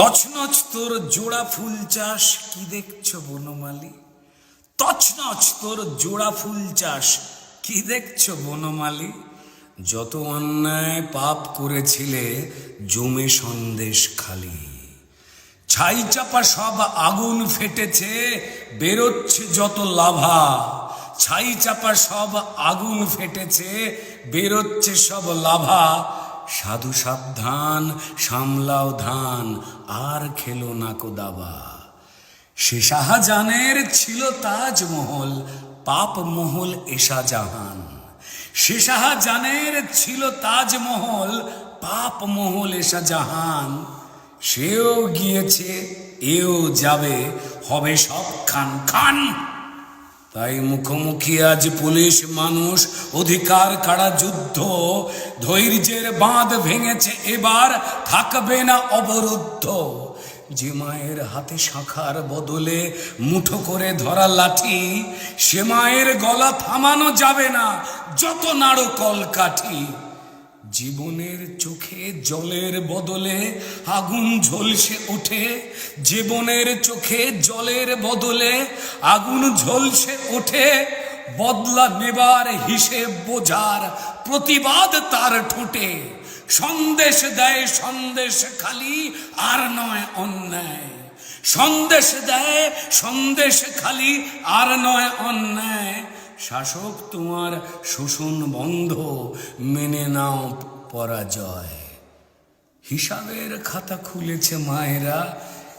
তছনছ তোর জোড়া ফুল চাষ কি দেখছ বনমালী? তছনছ তোর জোড়া ফুল চাষ কি দেখছ বনমালী? যত অন্যায় পাপ করেছিলে, জমে সন্দেশ খালি। ছাই চাপা সব আগুন ফেটেছে, বেরোচ্ছে যত লাভা। ছাই চাপা সব আগুন ফেটেছে, বেরোচ্ছে সব লাভা। সাধু সাবধান, সামলাও ধান, আর খেলো না কো দাবা। সে শাহজাহানের ছিল তাজমহল, পাপ মহল এশা জাহান। সে শাহজাহানের ছিল তাজমহল, পাপ মহল এশা জাহান। সেও গিয়েছে, এও যাবে, হবে সব খান খান। তাই মুখোমুখি আজ পুলিশ মানুষ, অধিকার কাড়া যুদ্ধ। ধৈর্যের বাঁধ ভেঙেছে এবার, থাকবে না অবরুদ্ধ। যে মায়ের হাতে শাখার বদলে মুঠো করে ধরা লাঠি, সে মায়ের গলা থামানো যাবে না, যত নাড়ো কলকাঠি। জীবনের চোখে জলের বদলে আগুন ঝলসে ওঠে। জীবনের চোখে জলের বদলে আগুন ঝলসে ওঠে। বদলা নেবার হিসেব বোঝার প্রতিবাদ তার ঠোঁটে। সন্দেশ দেয়, সন্দেশ খালি, আর নয় অন্যায়। সন্দেশ দেয়, সন্দেশ খালি, আর নয় অন্যায়। শাসক তোমার শোষণ বন্ধ, মেনে নাও পরাজয়। হিসাবের খাতা খুলেছে মায়েরা,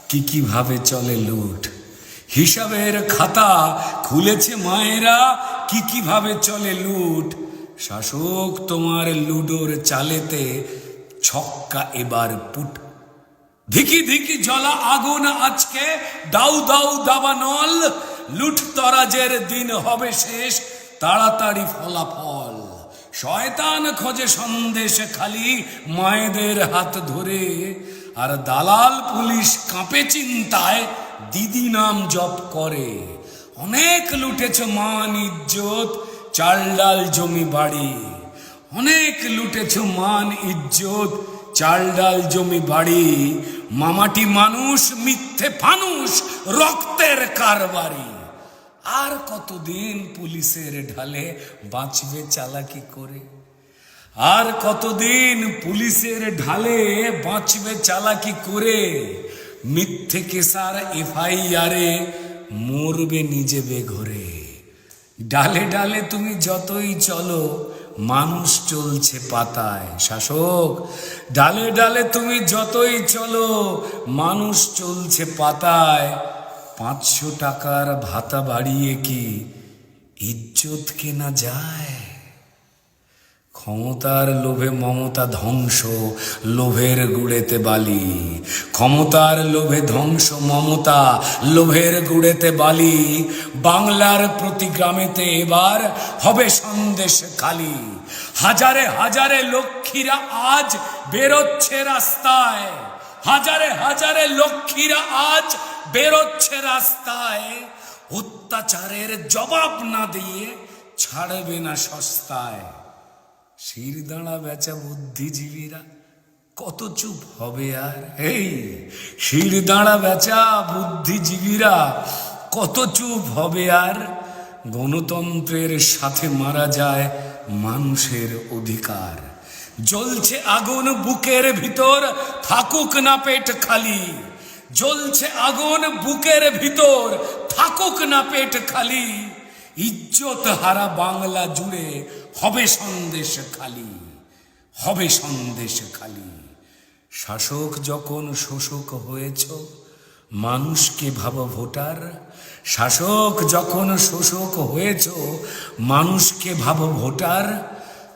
কি কীভাবে চলে লুট? হিসাবের খাতা খুলেছে মায়েরা, কি কীভাবে চলে লুট? শাসক তোমার লুডোর চালেতে ছক্কা এবার পুট। ধিকি ধিকি জ্বলা আগুন আজকে, দাউ দাউ দাবানল লুট তরাজের দিন হবে শেষ, তাড়াতাড়ি ফলাফল। শয়তান খোঁজে সন্দেশ খালি, মায়েদের হাত ধরে। আর দালাল পুলিশ কাঁপে চিন্তায়, দিদি নাম জপ করে। অনেক লুটেছ মান ইজ্জত চাল ডাল জমি বাড়ি। অনেক লুটেছ মান ইজ্জত চাল ডাল জমি বাড়ি। মামাটি মানুষ, মিথ্যে ফানুষ, রক্তের কারবারি। আর কতদিন পুলিশের ঢালে বাঁচবে চালাকি করে? আর কতদিন পুলিশের ঢালে বাঁচবে চালাকি করে? মিথ্যে কেসার এফআইআরে মরবে নিজে বেঘরে। ডালে ডালে তুমি যতই চলো, মানুষ চলছে পাতায়। শাসক, ডালে ডালে তুমি যতই চলো, মানুষ চলছে পাতায়। পাঁচশো টাকার ভাতা বাড়িয়ে কি ইজ্জত কেনা যায়? ক্ষমতার লোভে মমতা ধ্বংস, লোভের গুড়েতে বালি। ক্ষমতার লোভে ধ্বংস, মমতা লোভের গুড়েতে বালি। বাংলার প্রতি গ্রামেতে এবার হবে সন্দেশ খালি হাজারে হাজারে লক্ষ্মীরা আজ বেরোচ্ছে রাস্তায়। হাজারে হাজারে লক্ষ্মীরা আজ বেরোচ্ছে রাস্তায়। অত্যাচারের জবাব না দিয়ে ছাড়বে না সস্তায়। শির দাঁড়া বেচা বুদ্ধিজীবীরা, কত চুপ হবে আর? এই, শির দাঁড়া বেচা বুদ্ধিজীবীরা, কত চুপ হবে আর? গণতন্ত্রের সাথে মারা যায় মানুষের অধিকার। জ্বলছে আগুন বুকের ভিতর, থাকুক না পেট খালি। জ্বলছে আগুন বুকের ভিতর, থাকুক না পেট খালি। ইজ্জত হারা বাংলা জুড়ে হবে সন্দেশ খালি, হবে সন্দেশ খালি। শাসক যখন শোষক হয়েছ, মানুষকে ভাব ভোটার। শাসক যখন শোষক হয়েছ, মানুষকে ভাব ভোটার।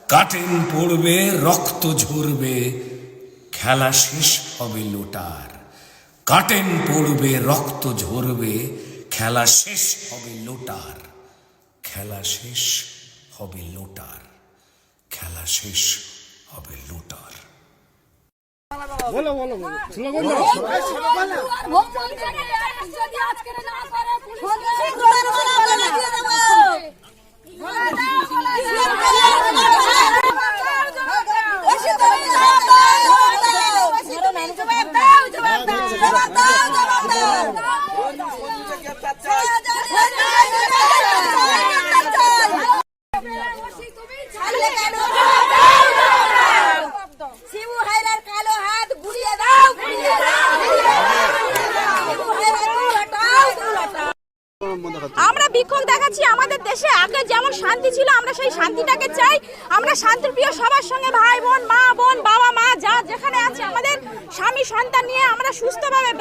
কাটেন পড়বে রক্ত ঝরবে খেলা শেষ হবে লোটার কাটেন পড়বে রক্ত ঝরবে খেলা শেষ হবে লোটার খেলা শেষ হবে লোটার খেলা শেষ হবে লোটার বলো বলো বলো স্লোগান দাও যদি আজকে না করে পুলিশ জবাব দাও জবাব দাও ছাড়লে কেন শিবু হায়রার কালো হাত ঘুরিয়ে দাও ঘুরিয়ে দাও শিবু হায়রার দূর হটাও দূর হটাও আমরা বিক্ষোভ দেখাচ্ছি আমাদের দেশে। আগে যেমন শান্তি ছিল, আমরা সেই শান্তিটাকে চাই। আমরা শান্তিপ্রিয় সবার সঙ্গে ভাই বোন, মা বোন, বাবা, মা, যা যেখানে আছে, আমাদের স্বামী, সন্তান নিয়ে আমরা সুস্থভাবে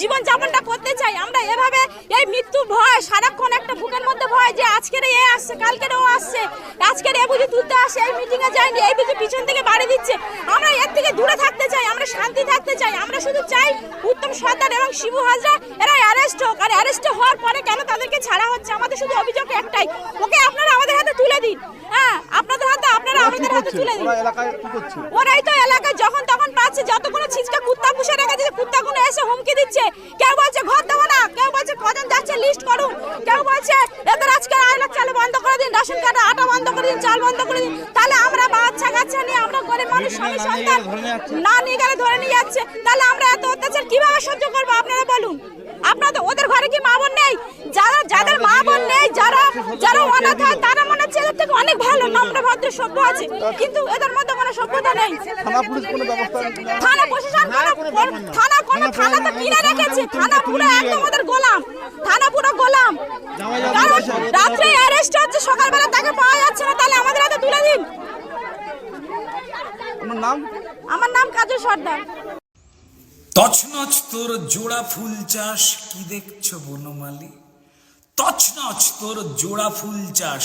জীবনযাপনটা করতে চাই। আমরা এভাবে এই মৃত্যুর ভয়, সারাক্ষণ একটা বুকের মধ্যে ভয় যে আজকের এ আসছে, কালকের ও আসছে, আজকের এ বুঝি তুলতে আসে এই মিটিং এ যায়নি, এই বুঝি পিছন থেকে বাড়ি দিচ্ছে। আমরা এর থেকে দূরে থাকতে চাই, আমরা শান্তি থাকতে চাই। আমরা শুধু চাই উত্তম সর্দার এবং শিবু হাজরা, এরা অ্যারেস্ট হোক। আর অ্যারেস্ট হওয়ার পরে কেন তাদেরকে ছাড়া হচ্ছে? আমাদের শুধু অভিযোগ একটাই। ওকে আপনারা আমাদের হাতে তুলে দিন। হ্যাঁ আপনাদের হাতে আপনারা আমাদের হাতে তুলে দিন। ওরাই তো এলাকায় যখন তখন পাচ্ছে যতগুলো ছিচকা কুত্তা পুষে রেখেছে যে কুত্তাগুলো এসে হুমকি দিচ্ছে। কেউ বলছে ঘর দেবো না। কেউ বলছে কজন যাচ্ছে লিস্ট করুন। কেউ বলছে এদের আজকে আয়লার চাল বন্ধ করে দিন রেশন কার্ডে আটা বন্ধ করে দিন চাল বন্ধ করে দিন। তাহলে আমরা বাচ্চা কাচ্চা নিয়ে আমরা গরিব মানুষ স্বামী সন্তান না নিয়ে গেলে ধরে নিয়ে যাচ্ছে। তাহলে আমরা এত অত্যাচার কীভাবে সহ্য করব আপনারা বলুন? আপনাদের ওদের ঘরে কি মা বোন নেই? যারা যাদের মা বোন নেই যারা যারা অনাথ হয় তারা মনে থেকে অনেক ভালো নম্র ভদ্র সভ্য আছে। কিন্তু এদের মধ্যে কোনো সভ্যতা নেই। থানা পুলিশ কোনো ব্যবস্থা থানা প্রশাসন কোনো থানা কোনো থানা তো কিনে রেখেছে। থানা পুরো একদম ওদের গোলাম। থানা পুরো গোলাম। রাত্রে অ্যারেস্ট হচ্ছে সকালবেলা তাকে পাওয়া যাচ্ছে না তাহলে আমাদের হাতে তুলে দিন। আপনার নাম? আমার নাম কাজল সর্দার। তছনছ তোর জোড়া ফুল চাষ কি দেখছ বনমালী? তছনছ তোর জোড়া ফুল চাষ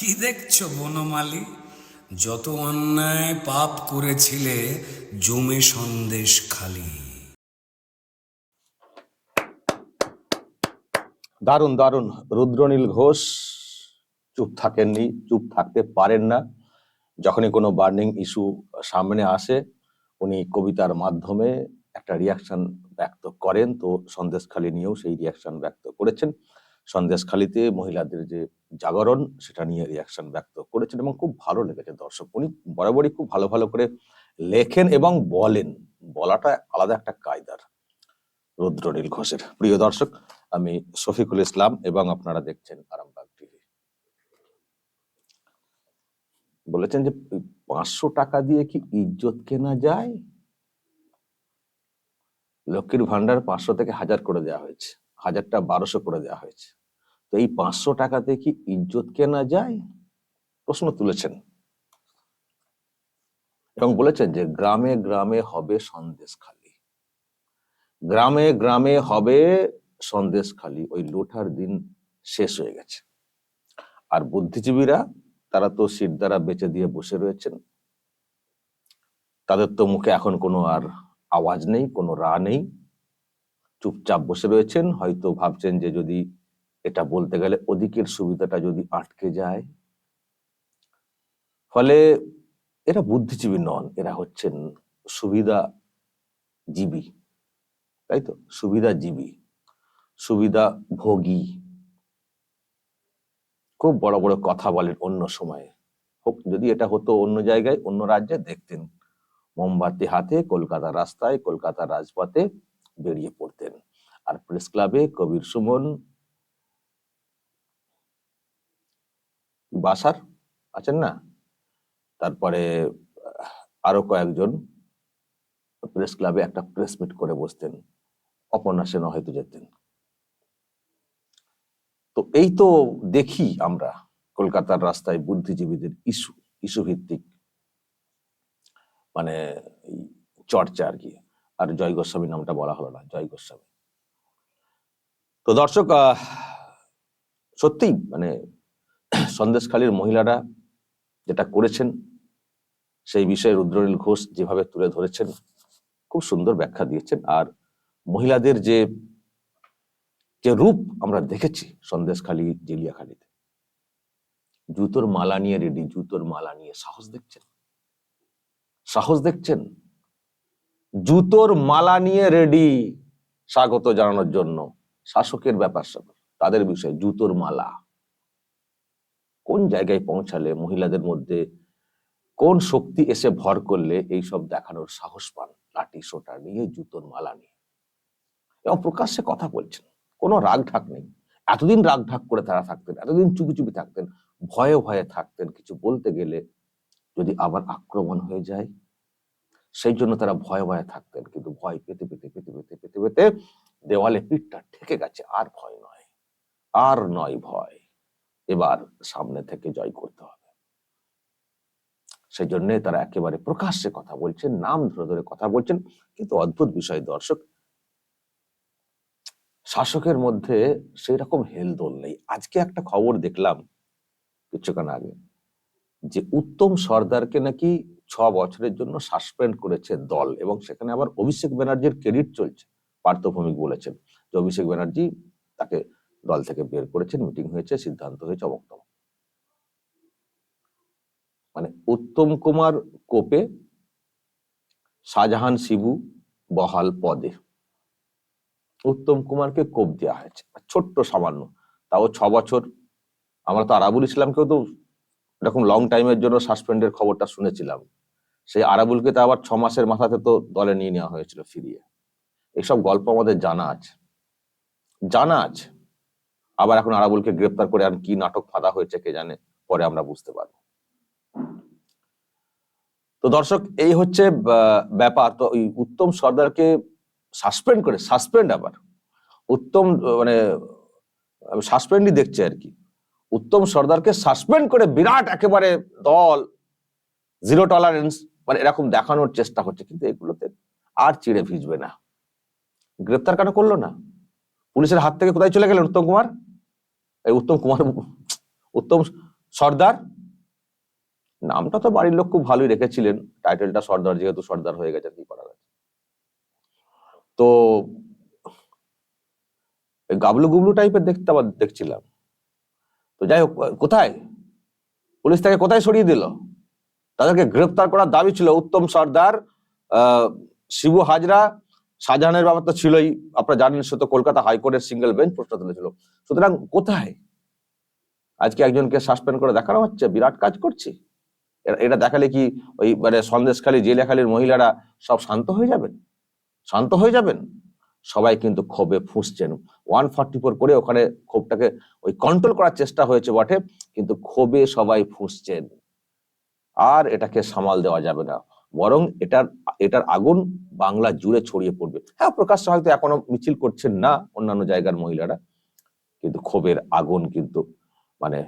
কি দেখছ বনমালী? যত অন্যায় পাপ করেছিলে, জমে সন্দেশ খালি। দারুণ দারুণ। রুদ্রনীল ঘোষ চুপ থাকেননি, চুপ থাকতে পারেন না। যখনই কোনো বার্নিং ইস্যু সামনে আসে, উনি কবিতার মাধ্যমে একটা রিয়াকশন ব্যক্ত করেন, তো সন্দেশখালী নিয়েও সেই রিয়াকশন ব্যক্ত করেছেন। সন্দেশখালীতে মহিলাদের যে জাগরণ, সেটা নিয়ে রিয়াকশন ব্যক্ত করেছেন এবং খুব ভালো লেগেছে দর্শক। উনি বরাবরই খুব ভালো ভালো করে লেখেন এবং বলেন। বলাটা আলাদা একটা কায়দার। রুদ্রনীল ঘোষের। প্রিয় দর্শক, আমি শফিকুল ইসলাম এবং আপনারা দেখছেন আরামবাগ টিভি। বলেছেন যে, পাঁচশো টাকা দিয়ে কি ইজ্জত কেনা যায়? লক্ষ্মীর ভান্ডার পাঁচশো থেকে হাজার করে দেওয়া হয়েছে। হাজারটা বারোশো করে দেওয়া হয়েছে। তো এই পাঁচশো টাকাতে কি ইজ্জত কেনা যায়? প্রশ্ন তুলেছেন। এবং বলেছেন যে গ্রামে গ্রামে হবে সন্দেশখালী গ্রামে গ্রামে হবে সন্দেশখালী ওই লোঠার দিন শেষ হয়ে গেছে। আর বুদ্ধিজীবীরা, তারা তো সিট দ্বারা বেঁচে দিয়ে বসে রয়েছেন। তাদের তো মুখে এখন কোনো আর আওয়াজ নেই, কোনো রা নেই। চুপচাপ বসে রয়েছেন। হয়তো ভাবছেন যে যদি এটা বলতে গেলে ওদিকের সুবিধাটা যদি আটকে যায়। ফলে এরা বুদ্ধিজীবী নন, এরা হচ্ছেন সুবিধাজীবী, তাই তো? সুবিধাজীবী সুবিধা ভোগী খুব বড় বড় কথা বলেন অন্য সময়ে। যদি এটা হতো অন্য জায়গায়, অন্য রাজ্যে, দেখতেন। মোমবাতি হাতে কলকাতা রাস্তায় কলকাতা রাজপথে বেরিয়ে পড়তেন। আর প্রেস ক্লাবে কবির সুমন বাসার আছেন না? তারপরে আরও কয়েকজন প্রেস ক্লাবে একটা প্রেস মিট করে বসতেন অপর্ণা সেন হয়তো যেতেন। তো এই তো দেখি আমরা কলকাতার রাস্তায় বুদ্ধিজীবীদের ইস্যু ইস্যু ভিত্তিক মানে চর্চা আর কি। আর জয় গোস্বামী নামটা বলা হলো না জয় গোস্বামী। তো দর্শক আহ, সত্যিই মানে সন্দেশখালীর মহিলারা যেটা করেছেন, সেই বিষয়ে রুদ্রনীল ঘোষ যেভাবে তুলে ধরেছেন, খুব সুন্দর ব্যাখ্যা দিয়েছেন। আর মহিলাদের যে যে রূপ আমরা দেখেছি সন্দেশখালী জেলিয়াখালীতে, জুতোর মালা নিয়ে রেডি, জুতোর মালা নিয়ে সাহস দেখছেন? সাহস দেখছেন? জুতোর মালা নিয়ে রেডি স্বাগত জানানোর জন্য শাসকের ব্যাপার স্যাপার তাদের বিষয়ে জুতোর মালা। কোন জায়গায় পৌঁছালে মহিলাদের মধ্যে কোন শক্তি এসে ভর করলে এই সব দেখানোর সাহস পান? লাঠি, সোটা নিয়ে, জুতোর মালা নিয়ে। এবং প্রকাশ্যে কথা বলছেন। কোনো রাগ ঢাক নেই। এতদিন রাগ ঢাক করে তারা থাকতেন, এতদিন চুপি চুপি থাকতেন, ভয়ে ভয়ে থাকতেন। কিছু বলতে গেলে যদি আবার আক্রমণ হয়ে যায়, সেই জন্য তারা ভয়ে ভয়ে থাকতেন। কিন্তু ভয় পেতে পেতে পেতে পেতে পেতে পেতে দেওয়ালে পিঠটা ঠেকে গেছে। আর ভয় নয়। আর নয় ভয়। এবার সামনে থেকে জয় করতে হবে। সেই জন্যে তারা একেবারে প্রকাশ্যে কথা বলছেন, নাম ধরে ধরে কথা বলছেন। কিন্তু অদ্ভুত বিষয়, দর্শক। শাসকের মধ্যে সেই রকম হেলদোল নেই। আজকে একটা খবর দেখলাম কিছুক্ষণ আগে যে উত্তম সর্দারকে নাকি ছ বছরের জন্য সাসপেন্ড করেছে দল এবং সেখানে আবার অভিষেক ব্যানার্জির ক্রেডিট চলছে, পার্থভৌমিক বলেছেন যে অভিষেক ব্যানার্জি তাকে দল থেকে বের করেছেন, মিটিং হয়েছে, সিদ্ধান্ত হয়েছে অমক। মানে উত্তম কুমার কোপে শাহজাহান শিবু বহাল পদে। উত্তম কুমারকে কোপ দেওয়া হয়েছে। ছোট্ট সামান্য, তাও ছ বছর। আমরা তো আরাবুল ইসলামকেও তো এরকম লং টাইমের জন্য সাসপেন্ডের খবরটা শুনেছিলাম। সেই আরাবুলকে তো আবার ছ মাসের মাথাতে তো দলে নিয়ে নেওয়া হয়েছিল ফিরিয়ে। এইসব গল্প আমাদের জানা আছে। জানা আছে। আবার এখন আরাবুলকে গ্রেপ্তার করে আর কি নাটক ফাঁদা হয়েছে কে জানে, পরে আমরা বুঝতে পারব। তো দর্শক, এই হচ্ছে ব্যাপার। তো ওই উত্তম সর্দারকে সাসপেন্ড করে, সাসপেন্ড আবার। উত্তম মানে সাসপেন্ডই দেখছে আর কি। উত্তম সর্দারকে সাসপেন্ড করে বিরাট একেবারে দল, জিরো টলারেন্স মানে এরকম দেখানোর চেষ্টা হচ্ছে, কিন্তু এগুলোতে আর চিড়ে ভিজবে না। গ্রেপ্তার কেন করল না? পুলিশের হাত থেকে কোথায় চলে গেলেন উত্তম কুমার? উত্তম কুমার উত্তম সর্দার? নামটা তো বাড়ির লোক খুব ভালোই রেখেছিলেন। টাইটেলটা সর্দার, যেহেতু সর্দার হয়ে গেছে, কি করা গেছে তো গাবলু গুবলু টাইপের দেখতে আবার দেখছিলাম। তো যাই হোক, কোথায়? পুলিশ তাকে কোথায় সরিয়ে দিল? তাদেরকে গ্রেপ্তার করার দাবি ছিল উত্তম সর্দার শিবু হাজরা শাহজাহানের ব্যাপার তো ছিলই, আপনারা জানেন সে তো কলকাতা হাইকোর্টের সিঙ্গেল বেঞ্চ প্রশ্ন তুলেছিল। সুতরাং কোথায়? আজকে একজনকে সাসপেন্ড করে দেখানো হচ্ছে, বিরাট কাজ করছি। এটা দেখালে কি ওই মানে সন্দেশখালী, জেলেখালির মহিলারা সব শান্ত হয়ে যাবেন? শান্ত হয়ে যাবেন? সবাই কিন্তু ক্ষোভে ফুঁসছেন। ওয়ান ফর্টি ফোর করে ওখানে ক্ষোভটাকে ওই কন্ট্রোল করার চেষ্টা হয়েছে বটে, কিন্তু ক্ষোভে সবাই ফুঁসছেন। আর এটাকে সামাল দেওয়া যাবে না। বরং এটার এটার আগুন বাংলা জুড়ে ছড়িয়ে পড়বে। হ্যাঁ প্রকাশ্যে হয়তো এখনও মিছিল করছেন না অন্যান্য জায়গার মহিলারা, কিন্তু ক্ষোভের আগুন কিন্তু মানে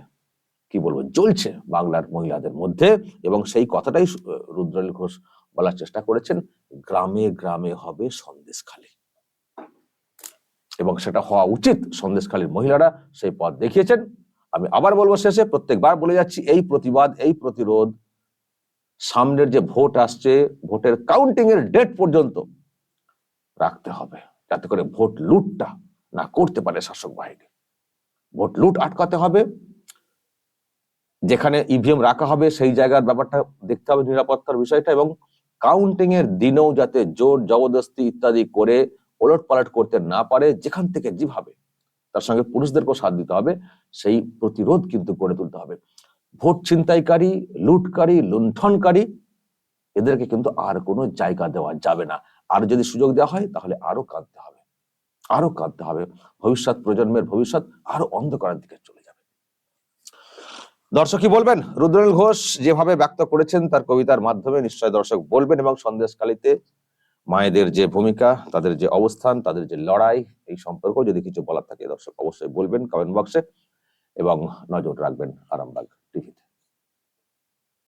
কি বলব, জ্বলছে বাংলার মহিলাদের মধ্যে এবং সেই কথাটাই রুদ্রনীল ঘোষ বলার চেষ্টা করেছেন, গ্রামে গ্রামে হবে সন্দেশখালী। এবং সেটা হওয়া উচিত, সন্দেশখালীর মহিলারা সেই পথ দেখিয়েছেন। আমি আবার বলব শেষে, প্রত্যেকবার বলে যাচ্ছি, এই প্রতিবাদ, এই প্রতিরোধ সামনের যে ভোট আসছে, ভোটের কাউন্টিং এর ডেট পর্যন্ত রাখতে হবে। যাতে করে ভোট লুটটা না করতে পারে শাসক বাহিনী। ভোট লুট আটকাতে হবে। যেখানে ইভিএম রাখা হবে, সেই জায়গার ব্যাপারটা দেখতে হবে নিরাপত্তার বিষয়টা এবং কাউন্টিং এর দিনেও যাতে জোর জবরদস্তি ইত্যাদি করে ওলট পালট করতে না পারে, যেখান থেকে যেভাবে, তার সঙ্গে পুরুষদেরকেও সাথ দিতে হবে। সেই প্রতিরোধ কিন্তু গড়ে তুলতে হবে। ভোট ছিনতাইকারী, লুটকারী, লুণ্ঠনকারী, এদেরকে কিন্তু আর কোনো জায়গা দেওয়া যাবে না। আর যদি সুযোগ দেওয়া হয়, তাহলে আরও কাঁদতে হবে। আরও কাঁদতে হবে। ভবিষ্যৎ প্রজন্মের ভবিষ্যৎ আরও অন্ধকারের দিকে চলে যাবে। দর্শক কি বলবেন? রুদ্রনীল ঘোষ যেভাবে ব্যক্ত করেছেন, তার কবিতার মাধ্যমে নিশ্চয় দর্শক বলবেন এবং সন্দেশকালীতে মায়েদের যে ভূমিকা, তাদের যে অবস্থান, তাদের যে লড়াই, এই সম্পর্কেও যদি কিছু বলার থাকে, দর্শক অবশ্যই বলবেন কমেন্ট বক্সে এবং নজর রাখবেন আরামবাগ।